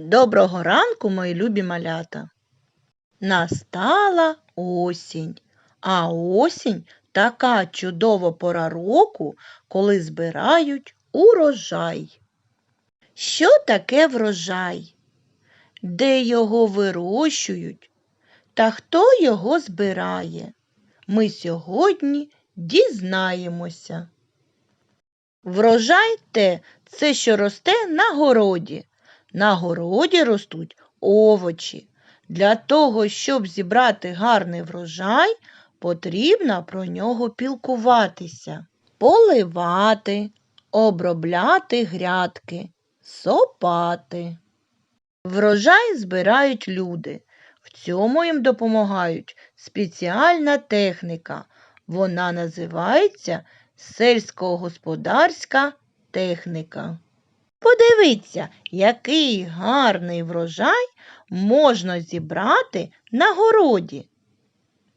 Доброго ранку, мої любі малята. Настала осінь, а осінь така чудова пора року, коли збирають урожай. Що таке врожай? Де його вирощують? Та хто його збирає? Ми сьогодні дізнаємося. Врожай те, це що росте на городі. На городі ростуть овочі. Для того, щоб зібрати гарний врожай, потрібно про нього пілкуватися, поливати, обробляти грядки, сопати. Врожай збирають люди. В цьому їм допомагають спеціальна техніка. Вона називається сільськогосподарська техніка. Подивіться, який гарний врожай можна зібрати на городі.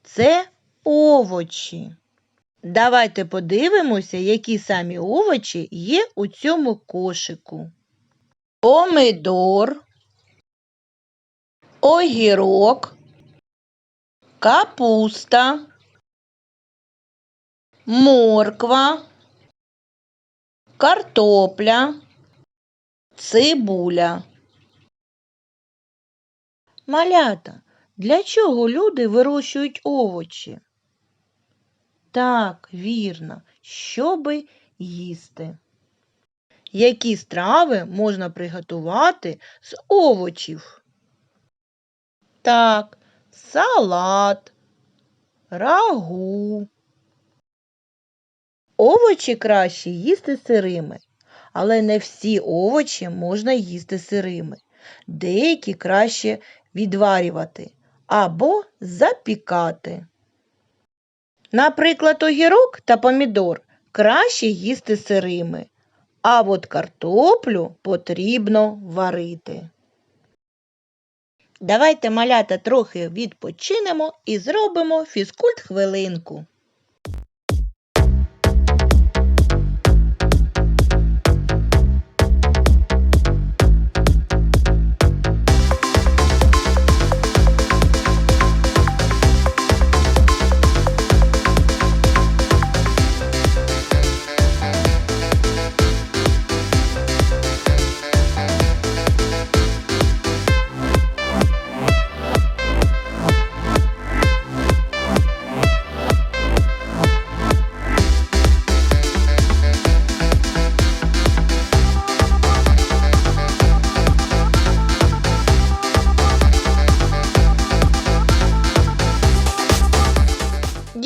Це овочі. Давайте подивимося, які самі овочі є у цьому кошику. Помидор, огірок, капуста, морква, картопля, цибуля. Малята, для чого люди вирощують овочі? Так, вірно, щоби їсти. Які страви можна приготувати з овочів? Так, салат, рагу. Овочі краще їсти сирими, але не всі овочі можна їсти сирими. Деякі краще відварювати або запікати. Наприклад, огірок та помідор краще їсти сирими, а от картоплю потрібно варити. Давайте малята трохи відпочинемо і зробимо фізкульт хвилинку.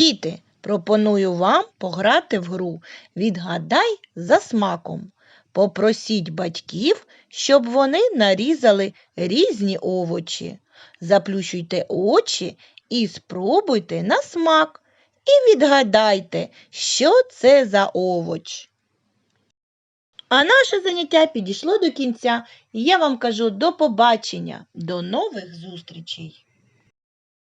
Діти, пропоную вам пограти в гру Відгадай за смаком. Попросіть батьків, щоб вони нарізали різні овочі. Заплющуйте очі і спробуйте на смак. І відгадайте, що це за овоч. А наше заняття підійшло до кінця, і я вам кажу до побачення, до нових зустрічей!